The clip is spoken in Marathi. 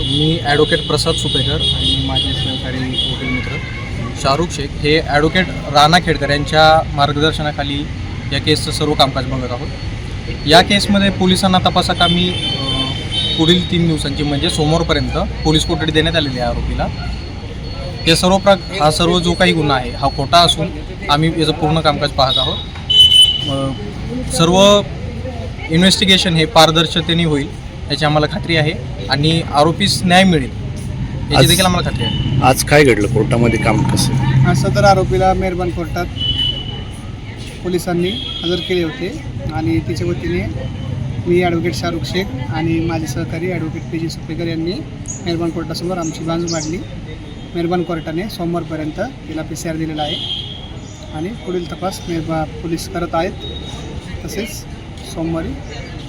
मी ॲडव्होकेट प्रसाद सुपेकर आणि माझे सहकारी वकील मित्र शाहरुख शेख हे ॲडव्होकेट राणा खेडकर यांच्या मार्गदर्शनाखाली या केसचं सर्व कामकाज बघत आहोत. या केसमध्ये पोलिसांना तपासाकामी पुढील तीन दिवसांची म्हणजे सोमवारपर्यंत पोलीस कोठडी देण्यात आलेली आहे आरोपीला. हे सर्व प्र हा सर्व जो काही गुन्हा आहे हा खोटा असून आम्ही याचं पूर्ण कामकाज पाहत आहोत. सर्व इन्व्हेस्टिगेशन हे पारदर्शतेने होईल. याची आम्हाला खात्री आहे आणि आरोपीस न्याय मिळेल. याची आज- देखील आम्हाला खात्री आहे. आज काय घडलं? कोर्टामध्ये काम कसं? आज सदर आरोपीला मेहरबान कोर्टात पोलिसांनी हजर केले होते आणि तिच्या वतीने मी ॲडव्होकेट शाहरुख शेख आणि माझे सहकारी ॲडव्होकेट पी जी सुपेकर यांनी मेहरबान कोर्टासमोर आमची बाजू मांडली. मेहरबान कोर्टाने सोमवारपर्यंत तिला पी सी आर दिलेला आहे आणि पुढील तपास मेहरबा पोलीस करत आहेत. तसेच सोमवारी